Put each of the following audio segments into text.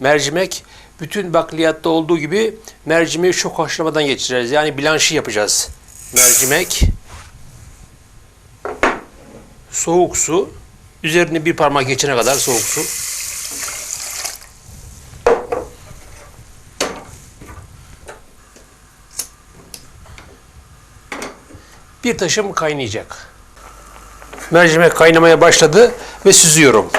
mercimek bütün bakliyatta olduğu gibi mercimeği çok haşlamadan geçireceğiz. Yani blanşi yapacağız. Mercimek soğuk su üzerine bir parmak geçene kadar soğuk su. Bir taşım kaynayacak. Mercimek kaynamaya başladı ve süzüyorum.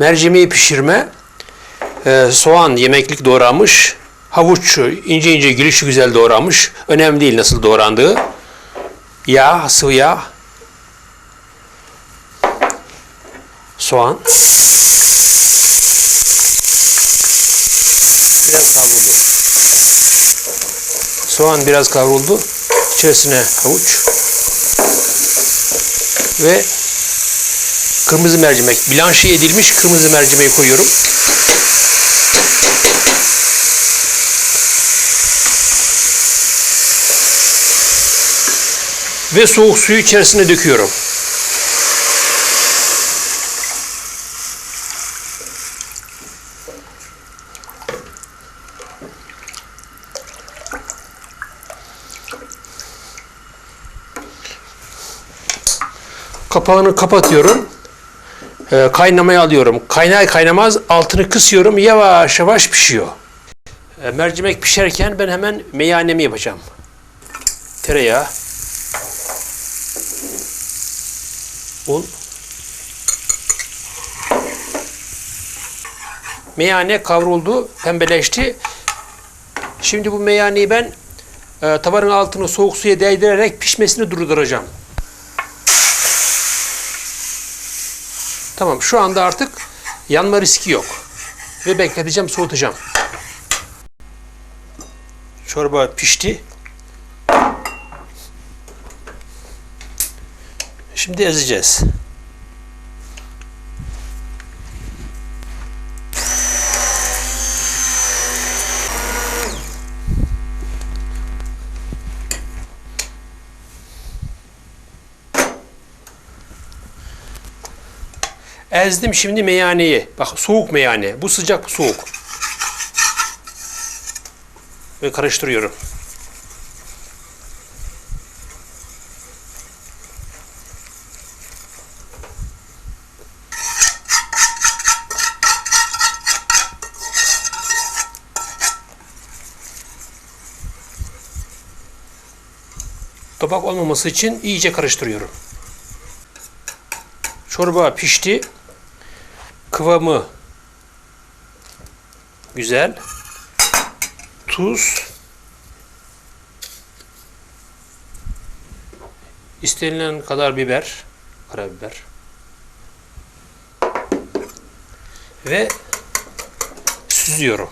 Mercimeği pişirme, e, soğan yemeklik doğramış, havuç ince ince gülüşü güzel doğramış. Önemli değil nasıl doğrandığı. Yağ, sıvı yağ, soğan. Biraz kavruldu. Soğan biraz kavruldu. İçerisine havuç ve kırmızı mercimek. Blanşi edilmiş kırmızı mercimeği koyuyorum. Ve soğuk suyu içerisine döküyorum. Kapağını kapatıyorum. Ee, kaynamaya alıyorum. Kaynar kaynamaz altını kısıyorum. Yavaş yavaş pişiyor. Ee, mercimek pişerken ben hemen meyanemi yapacağım. Tereyağı. Un. Meyane kavruldu, pembeleşti. Şimdi bu meyaneyi ben e, tavanın altını soğuk suya değdirerek pişmesini durduracağım. Tamam şu anda artık yanma riski yok. Ve bekleteceğim, soğutacağım. Çorba pişti. Şimdi ezeceğiz. Ezdim şimdi meyaneyi. Bak soğuk meyane. Bu sıcak bu soğuk. Ve karıştırıyorum. Topak olmaması için iyice karıştırıyorum. Çorba pişti. Kıvamı güzel. Tuz. İstenilen kadar biber. Karabiber. Ve süzüyorum.